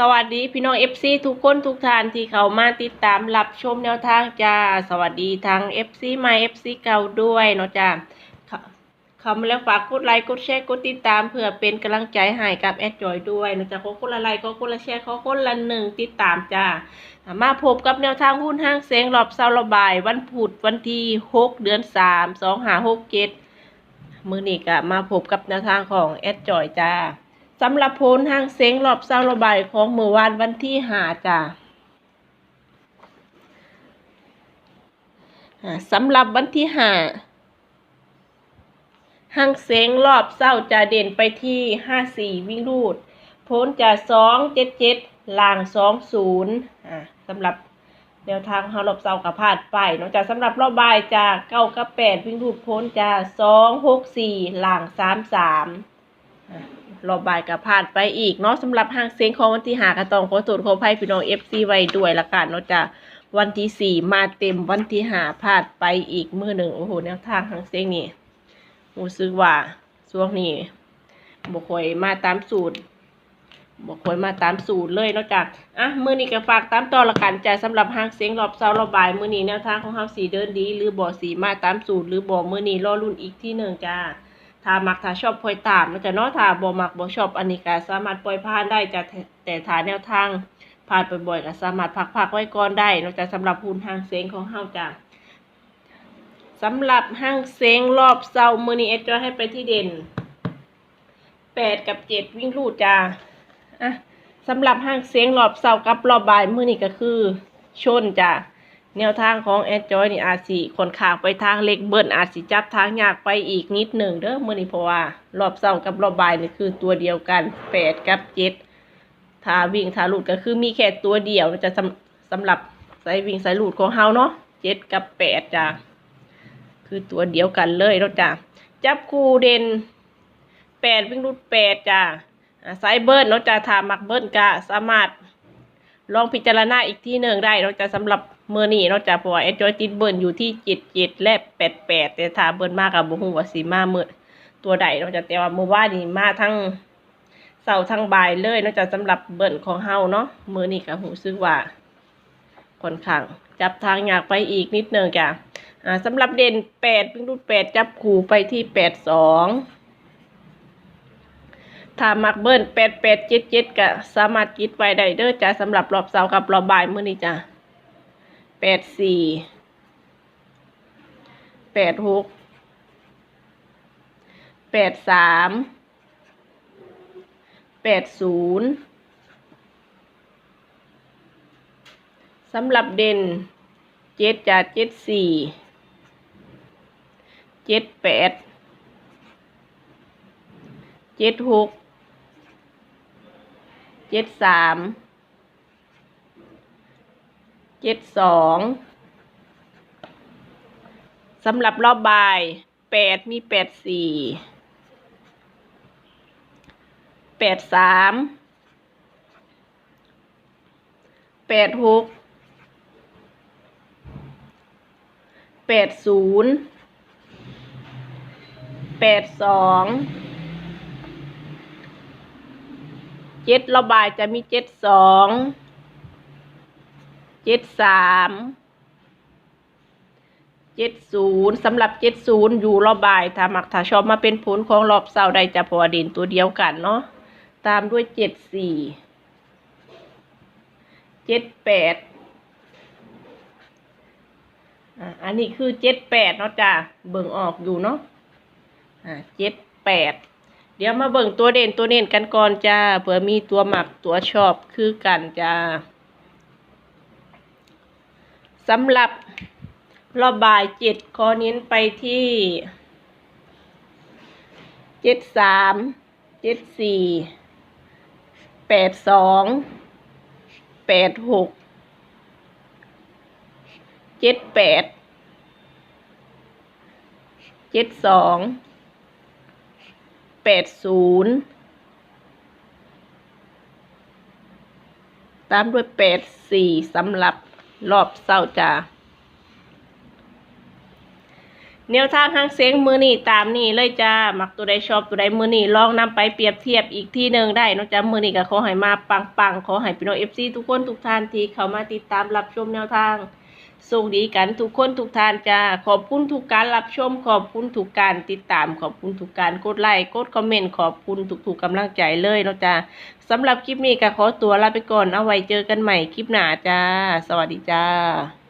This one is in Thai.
สวัสดีพี่น้อง FC ทุกคนทุกท่านที่เขามาติดตามรับชมแนวทางจ้า สวัสดีทาง FC ใหม่ FC เก่าด้วยเนาะจ้าเขามาแล้วฝากกดไลค์กดแชร์กดติดตามเพื่อเป็นกำลังใจให้กับแอดจอยด้วยนะจ้าขอคนละไลค์ขอคนละแชร์ขอคนละหนึ่งติดตามจ้ามาพบกับแนวทางหุ้นห้างเซงรอบเสาระบาย วันพุธวันที่6เดือน3 2 5 6 7มือนี้ก็มาพบกับแนวทางของแอดจอยจ้า สำหรับโพลทางเซ็งรอบเศร้าระบายของเมื่อวานวันที่หาจ้ะอ่าสำหรับวันที่หาห้างเซ็งรอบเศร้าจะเด่นไปที่ห้าสี่วิ่งรูด โพลจะสองเจ็ดเจ็ดล่างสองศูนย์สำหรับแนวทางเฮารอบเศร้ากับพาดไปนอกจากสำหรับรอบบ่ายจะเก้ากับแปดวิ่งรูดโพลจะสองหกสี่ล่างสามสาม รอบบ่ายกับผ่านไปอีกเนาะสำหรับห้างเซ็งของวันที่หากระตองขอตรวจขอภัยพี่น้องเอฟซีไว้ด้วยละกันเนาะจ้ะวันที่สี่มาเต็มวันที่หาพลาดไปอีกมือหนึ่งโอ้โหแนวทางห้างเซ็งนี่รู้สึกว่าช่วงนี้บ่ค่อยมาตามสูตรบ่ค่อยมาตามสูตรเลยนาะจ้ะอะมือนี้ก็ฝากตามต่อละกันจ้ะสำหรับห้างเซ็งรอบเช้ารอบบ่ายมือนี้แนวทางของเฮาสีเดินดี หรือบ่สีมาตามสูตร หรือบ่มือนี้รอรุ่นอีกที่หนึ่งจ้า ถ้ามักถ้าชอบปล่อยตามมันจะเนาะถ้าบ่มักบ่ชอบอันนี้ก็สามารถปล่อยผ่านได้จะแต่แต่ถ้าแนวทางผ่านไปบ่อยก็สามารถพักๆไว้ก่อนได้นอกจากสำหรับหุ้นห้างเซ็งของเฮาจ้ะสำหรับห้างเซ็งรอบเซามือนี้เอ็ดจะให้ไปที่เด่นแปดกับเจ็ดวิ่งรูดจ้าอะสำหรับห้างเซ็งรอบเซากับรอบบ่ายมือนี้ก็คือ ชนจ้ะ แนวทางของแอดจอยนี่อาจสิคนขางไปทางเล็กเบิ้ลอาจสิจับทางยากไปอีกนิดหนึ่งเด้อมื่อนี้เพราะว่า รอบเศร้ากับรอบบ่ายนี่คือตัวเดียวกันแปดกับเจ็ดถ้าวิ่งถ้าหลุดก็คือมีแค่ตัวเดียวจะสำสำหรับสายวิ่งสายหลุดของเฮาเนาะเจ็ดกับแปดจ้ะคือตัวเดียวกันเลยเนาะจ้ะจับคู่เด่นแปดวิ่งหลุดแปดจ้ะสายเบิ้ลเนาะจ้ะถ้ามักเบิ้ลก็สามารถลองพิจารณาอีกที่หนึ่งได้เราจะสำหรับ เมื่อนี้เราจะเพราะว่าแอดจอยติดเบิร์นอยู่ที่เจ็ดเจ็ดและแปดแปดแต่ถ้าเบิร์นมากกับบุหัวาสีมาเมื่อตัวใดเราจะแต่ว่าเมื่อวานี้มาทั้งเสาทั้งบ่ายเลยเราจะสำหรับเบิร์นของเฮาเนาะเมื่อนี้กับหูซื้อว่าค่อนข้างจับทางอยากไปอีกนิดนึ่งจ้ะอ่าสำหรับเด่นแปดพิงรูดแปดจับขู่ไปที่แปดสองถ้ามักเบิ้ลแปดแปดเจ็ดเจ็ดก็สามารถคิดไว้ได้เด้อจ้ะสำหรับรอบเสาร์กับรอบบ่ายเมื้อนี้จ้ะ แปดสี่แปดหกแปดสามแปดศูนย์สำหรับเด่นเจ็ดจ้ะเจ็ดสี่เจ็ดแปดเจ็ดหกเจ็ดสาม เจ็ดสองสำหรับรอบบ่ายแปดมีแปดสี่แปดสามแปดหกแปดศูนย์แปดสองเจ็ดระบายจะมีเจ็ดสอง เจ็ดสามเจ็ดศูนย์สำหรับเจ็ดศูนย์อยู่ระบบ่ายถ้ามักถ้าชอบมาเป็นผลของรอบเสาร์ใดจะพอเด่นตัวเดียวกันเนาะตามด้วยเจ็ดสี่เจ็ดแปดอันนี้คือเจ็ดแปดเนาะจ้ะเบิ่งออกอยู่เนาะอ่าเจ็ดแปดเดี๋ยวมาเบิ่งตัวเด่นตัวเด่นกันก่อนจ้าเผื่อมีตัวหมักตัวชอบคือกันจ้า สำหรับรอบบ่ายเจ็ดขอเน้นไปที่เจ็ดสามเจ็ดสี่แปดสองแปดหกเจ็ดแปดเจ็ดสองแปดศูนย์ตามด้วยแปดสี่สำหรับ รอบเศร้าจ้าแนวทางหางเสียงมือนี่ตามนี่เลยจ้ามักตัวใดชอบตัวใดมือนี่ลองนำไปเปรียบเทียบอีกที่หนึ่งได้นอกจากมือนี่ก็ขอให้มาปังๆขอให้พี่น้องเอฟซีทุกคนทุกท่านที่เข้ามาติดตามรับชมแนวทาง ส่งดีกันทุกคนทุกท่านจ้าขอบคุณทุกการรับชม ขอบคุณทุกการติดตาม ขอบคุณทุกการกดไลค์กดคอมเมนต์ขอบคุณทุกๆกำลังใจเลยเนาะจ้าสำหรับคลิปนี้ก็ขอตัวลาไปก่อนเอาไว้เจอกันใหม่คลิปหน้าจ้า สวัสดีจ้า